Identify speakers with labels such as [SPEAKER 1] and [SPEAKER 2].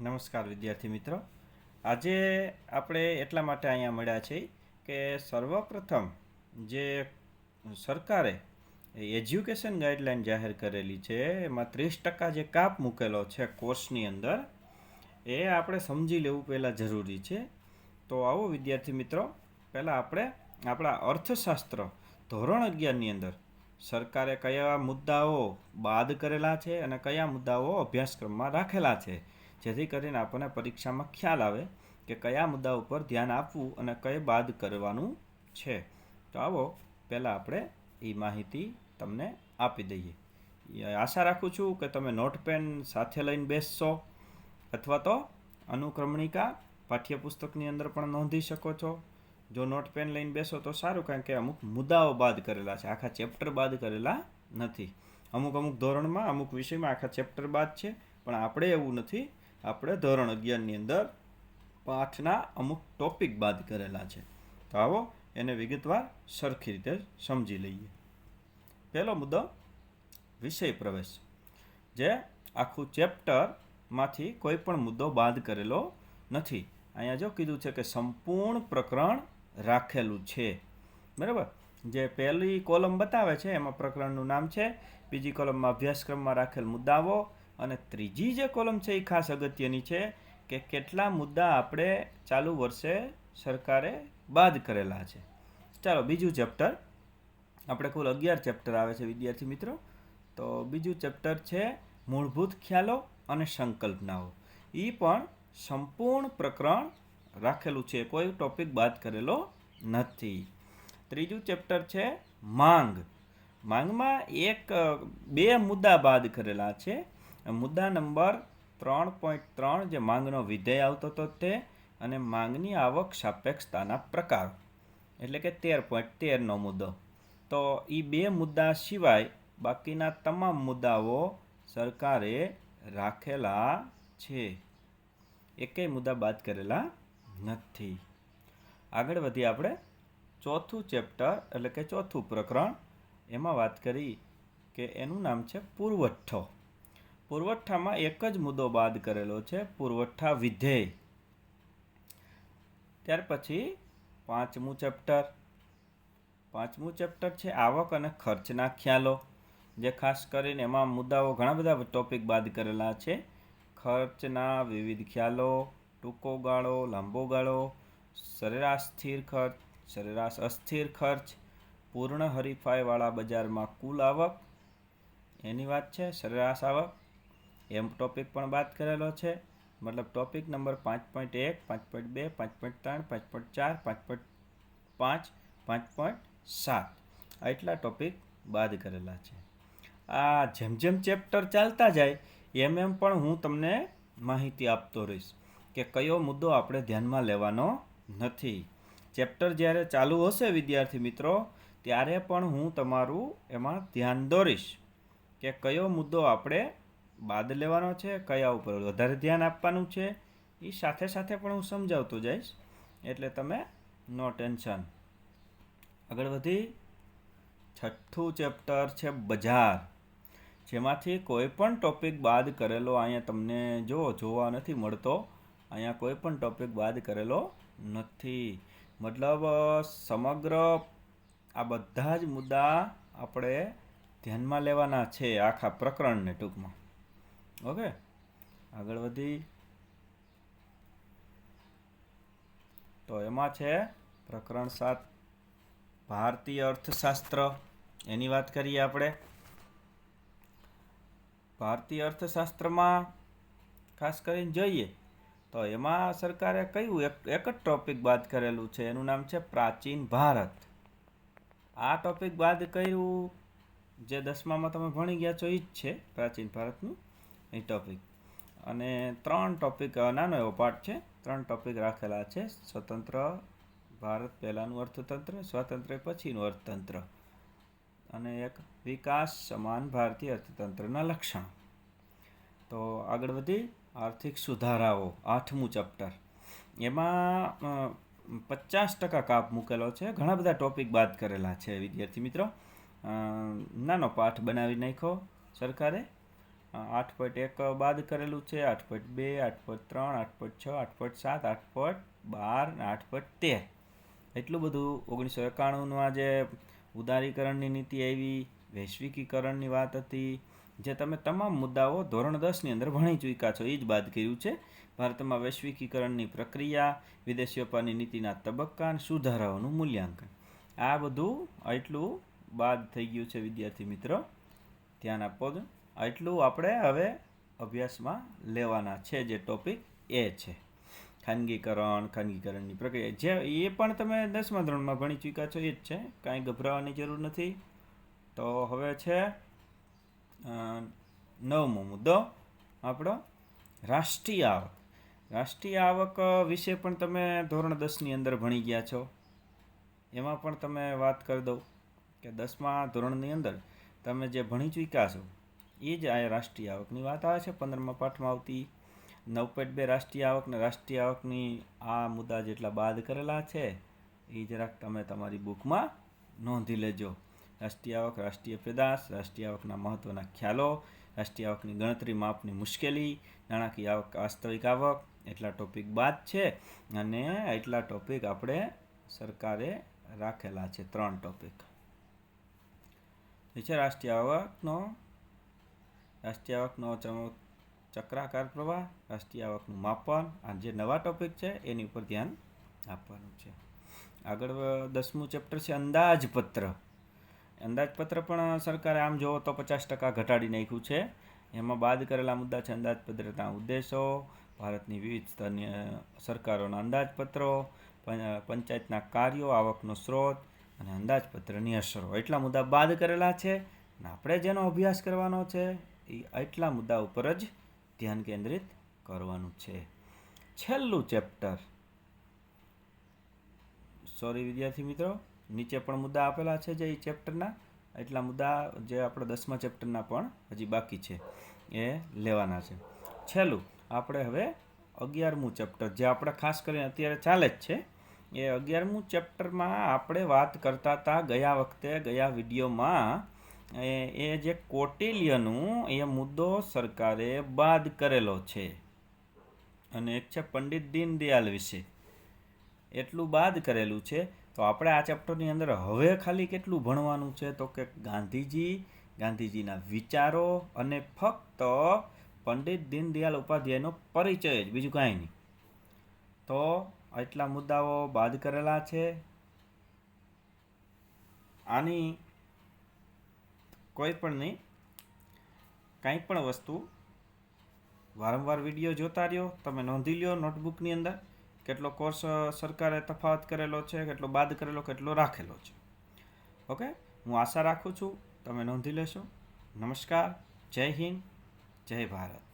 [SPEAKER 1] નમસ્કાર વિદ્યાર્થી મિત્રો. આજે આપણે એટલા માટે અહીંયા મળ્યા છે કે સર્વપ્રથમ જે સરકારે એજ્યુકેશન ગાઈડલાઇન જાહેર કરેલી છે, એમાં ત્રીસ ટકા જે કાપ મૂકેલો છે કોર્સની અંદર, એ આપણે સમજી લેવું પહેલાં જરૂરી છે. તો આવો વિદ્યાર્થી મિત્રો, પહેલાં આપણે આપણા અર્થશાસ્ત્ર ધોરણ અગિયારની અંદર સરકારે કયા મુદ્દાઓ બાદ કરેલા છે અને કયા મુદ્દાઓ અભ્યાસક્રમમાં રાખેલા છે જેથી કરીને આપણને પરીક્ષામાં ખ્યાલ આવે કે કયા મુદ્દા ઉપર ધ્યાન આપવું અને કઈ બાદ કરવાનું છે. તો આવો પહેલાં આપણે એ માહિતી તમને આપી દઈએ. આશા રાખું છું કે તમે નોટ પેન સાથે લઈને બેસશો અથવા તો અનુક્રમણિકા પાઠ્યપુસ્તકની અંદર પણ નોંધી શકો છો. જો નોટ પેન લઈને બેસો તો સારું કારણ કે અમુક મુદ્દાઓ બાદ કરેલા છે. આખા ચેપ્ટર બાદ કરેલા નથી. અમુક અમુક ધોરણમાં અમુક વિષયમાં આખા ચેપ્ટર બાદ છે. પણ આપણે એવું નથી આપણે ધોરણ અગિયારની અંદર પાઠના અમુક ટોપિક બાદ કરેલા છે. તો આવો એને વિગતવાર સરખી રીતે સમજી લઈએ. પહેલો મુદ્દો, વિષય પ્રવેશ. જે આખું ચેપ્ટરમાંથી કોઈ પણ મુદ્દો બાદ કરેલો નથી. અહીંયા જો કીધું છે કે સંપૂર્ણ પ્રકરણ રાખેલું છે. બરાબર? જે પહેલી કોલમ બતાવે છે, એમાં પ્રકરણનું નામ છે. બીજી કોલમમાં અભ્યાસક્રમમાં રાખેલ મુદ્દાઓ અને ત્રીજી જે કોલમ છે એ ખાસ અગત્યની છે કે કેટલા મુદ્દા આપણે ચાલુ વર્ષે સરકારે બાદ કરેલા છે. ચાલો, બીજું ચેપ્ટર. આપણે કુલ અગિયાર ચેપ્ટર આવે છે, વિદ્યાર્થી મિત્રો. તો બીજું ચેપ્ટર છે મૂળભૂત ખ્યાલો અને સંકલ્પનાઓ. એ પણ સંપૂર્ણ પ્રકરણ રાખેલું છે. કોઈ ટોપિક બાદ કરેલો નથી. ત્રીજું ચેપ્ટર છે માંગ. માંગમાં એક, બે મુદ્દા બાદ કરેલા છે. મુદ્દા નંબર ત્રણ પોઈન્ટ ત્રણ જે માંગનો વિધેય આવતો હતો તે અને માંગની આવક સાપેક્ષતાના પ્રકાર. એટલે કે તેર પોઈન્ટ તેરનો મુદ્દો. તો એ બે મુદ્દા સિવાય બાકીના તમામ મુદ્દાઓ સરકારે રાખેલા છે. એકેય મુદ્દા બાદ કરેલા નથી. આગળ વધી આપણે. ચોથું ચેપ્ટર એટલે કે ચોથું પ્રકરણ. એમાં વાત કરી કે એનું નામ છે પુરવઠ્ઠો પુરવઠ્ઠામાં એક જ મુદ્દો બાદ કરેલો છે, પુરવઠા વિધેય. ત્યાર પછી પાંચમું ચેપ્ટર. પાંચમું ચેપ્ટર છે આવક અને ખર્ચના ખ્યાલો, જે ખાસ કરીને એમાં મુદ્દાઓ ઘણા બધા ટોપિક બાદ કરેલા છે. ખર્ચના વિવિધ ખ્યાલો, ટૂંકો ગાળો, લાંબો ગાળો, સરેરાશ સ્થિર ખર્ચ, સરેરાશ અસ્થિર ખર્ચ, પૂર્ણ હરીફાઈવાળા બજારમાં કુલ આવક, એની વાત છે સરેરાશ આવક એમ ટોપિક પણ બાદ કરેલો છે. મતલબ ટોપિક નંબર પાંચ પોઈન્ટ એક, પાંચ પોઈન્ટ બે, પાંચ પોઈન્ટ ત્રણ, પાંચ પોઈન્ટ ચાર, પાંચ પોઈન્ટ પાંચ પાંચ પોઈન્ટ સાત. આટલા ટોપિક બાદ કરેલા છે. આ જેમ જેમ ચેપ્ટર ચાલતા જાય, એમ એમ પણ હું તમને માહિતી આપતો રહીશ કે કયો મુદ્દો આપણે ધ્યાનમાં લેવાનો નથી. ચેપ્ટર જ્યારે ચાલુ હશે, વિદ્યાર્થી મિત્રો, ત્યારે પણ હું તમારું એમાં ધ્યાન દોરીશ કે કયો મુદ્દો આપણે બાદ લેવાનો છે, કયા ઉપર? વધારે ધ્યાન આપવાનું છે એ સાથે સાથે પણ હું સમજાવતો જઈશ. એટલે તમે નો ટેન્શન. આગળ વધી. છઠ્ઠું ચેપ્ટર છે બજાર. જેમાંથી કોઈ પણ ટોપિક બાદ કરેલો અહીંયા તમને જો જોવા નથી મળતો. અહીંયા કોઈ પણ ટોપિક બાદ કરેલો નથી. મતલબ, સમગ્ર આ બધા જ મુદ્દા આપણે ધ્યાનમાં લેવાના છે આખા પ્રકરણને ટૂંકમાં. ઓકે. આગળ વધી. તો એમાં છે પ્રકરણ સાત, ભારતીય અર્થશાસ્ત્ર. એની વાત કરીએ આપણે. ભારતીય અર્થશાસ્ત્રમાં ખાસ કરીને જોઈએ, તો એમાં સરકારે કયું એક એક જ ટોપિક બાદ કરેલું છે? એનું નામ છે પ્રાચીન ભારત. આ ટોપિક બાદ કર્યું, જે દસમામાં તમે ભણી ગયા છો એ જ છે પ્રાચીન ભારતનું. એ ટોપિક અને ત્રણ ટોપિક નાનો એવો પાર્ટ છે. ત્રણ ટોપિક રાખેલા છે. સ્વતંત્ર ભારત પહેલાંનું અર્થતંત્ર, સ્વાતંત્ર્ય પછીનું અર્થતંત્ર. અને એક વિકાસ સમાન ભારતીય અર્થતંત્રના લક્ષણ. તો આગળ વધી, આર્થિક સુધારાઓ, આઠમું ચેપ્ટર એમાં પચાસ ટકા કાપ મૂકેલો છે. ઘણા બધા ટોપિક બાદ કરેલા છે, વિદ્યાર્થી મિત્રો. નાનો પાઠ બનાવી નાખ્યો સરકારે. આઠ પોઈન્ટ એક બાદ કરેલું છે, આઠ પોઈન્ટ બે, આઠ પોઈન્ટ ત્રણ, આઠ પોઈન્ટ છ, આઠ પોઈન્ટ સાત, આઠ પોઈન્ટ બાર ને આઠ પોઈન્ટ તેર. એટલું બધું ઓગણીસો એકાણુંનું આ જે ઉદારીકરણની નીતિ આવી, વૈશ્વિકીકરણની વાત હતી, જે તમે તમામ મુદ્દાઓ ધોરણ દસની અંદર ભણી ચૂક્યા છો, એ જ બાદ કર્યું છે. ભારતમાં વૈશ્વિકીકરણની પ્રક્રિયા, વિદેશી વેપારની નીતિના તબક્કા અને સુધારાઓનું મૂલ્યાંકન. આ બધું એટલું બાદ થઈ ગયું છે, વિદ્યાર્થી મિત્રો. ધ્યાન આપો એટલું આપણે હવે અભ્યાસમાં લેવાના છે જે ટોપિક એ છે. ખાનગીકરણ, ખાનગીકરણની પ્રક્રિયા. જે એ પણ તમે દસમા ધોરણમાં ભણી ચૂક્યા છો એ જ છે. કાંઈ ગભરાવાની જરૂર નથી. તો હવે છે નવમો મુદ્દો આપણો રાષ્ટ્રીય આવક. રાષ્ટ્રીય આવક વિશે પણ તમે ધોરણ દસની અંદર ભણી ગયા છો. એમાં પણ તમે વાત કરી દઉં કે દસમા ધોરણની અંદર તમે જે ભણી ચૂક્યા છો એ જ આ રાષ્ટ્રીય આવકની વાત આવે છે. પંદરમા પાઠમાં આવતી નવ પોઈન્ટ બે રાષ્ટ્રીય આવક ને રાષ્ટ્રીય આવકની આ મુદ્દા જેટલા બાદ કરેલા છે, એ જરાક તમે તમારી બુકમાં નોંધી લેજો. રાષ્ટ્રીય આવક, રાષ્ટ્રીય પેદાશ, રાષ્ટ્રીય આવકના મહત્ત્વના ખ્યાલો, રાષ્ટ્રીય આવકની ગણતરી માપની મુશ્કેલી, નાણાકીય આવક, વાસ્તવિક આવક, એટલા ટોપિક બાદ છે. અને એટલા ટોપિક આપણે સરકારે રાખેલા છે ત્રણ ટોપિક. છે રાષ્ટ્રીય આવકનો રાષ્ટ્રીય આવકનો ચક્રાકાર પ્રવાહ, રાષ્ટ્રીય આવકનું માપન, આ જે નવા ટોપિક છે, એની ઉપર ધ્યાન આપવાનું છે. આગળ દસમું ચેપ્ટર છે અંદાજપત્ર અંદાજપત્ર પણ સરકારે આમ જોવો તો પચાસ ટકા ઘટાડી નાખ્યું છે. એમાં બાદ કરેલા મુદ્દા છે અંદાજપત્રના ઉદ્દેશો, ભારતની વિવિધ સ્તરની સરકારોના અંદાજપત્રો પંચાયતના કાર્યો, આવકનો સ્ત્રોત અને અંદાજપત્રની અસરો. એટલા મુદ્દા બાદ કરેલા છે અને આપણે જેનો અભ્યાસ કરવાનો છે એ એટલા મુદ્દા ઉપર જ ધ્યાન કેન્દ્રિત કરવાનું છે. છેલ્લું ચેપ્ટર. સોરી વિદ્યાર્થી મિત્રો, નીચે પણ મુદ્દા આપેલા છે જે એ ચેપ્ટરના. એટલા મુદ્દા જે આપણે દસમા ચેપ્ટરના પણ હજી બાકી છે, એ લેવાના છે. છેલ્લું, આપણે હવે અગિયારમું ચેપ્ટર, જે આપણે ખાસ કરીને અત્યારે ચાલે જ છે, એ અગિયારમું ચેપ્ટરમાં આપણે વાત કરતા હતા ગયા વખતે, ગયા વિડીયોમાં એ જે કોટિલ્યનું એ મુદ્દો સરકારે બાદ કરેલો છે. અને એક છે પંડિત દીનદયાલ વિશે. એટલું બાદ કરેલું છે. તો આપણે આ ચેપ્ટરની અંદર હવે ખાલી કેટલું ભણવાનું છે? તો કે ગાંધીજી, ગાંધીજીના વિચારો અને ફક્ત પંડિત દીનદયાલ ઉપાધ્યાયનો પરિચય જ, બીજું કાંઈ નહીં. તો આટલા મુદ્દાઓ બાદ કરેલા છે. આની કોઈ પણ નહીં. કાંઈ પણ વસ્તુ વારંવાર વીડિયો જોતા રહ્યો. તમે નોંધી લ્યો નોટબુકની અંદર કેટલો કોર્સ સરકારે તફાવત કરેલો છે, કેટલો બાદ કરેલો, કેટલો રાખેલો છે. ઓકે? હું આશા રાખું છું તમે નોંધી લેશો. નમસ્કાર. જય હિન્દ. જય ભારત.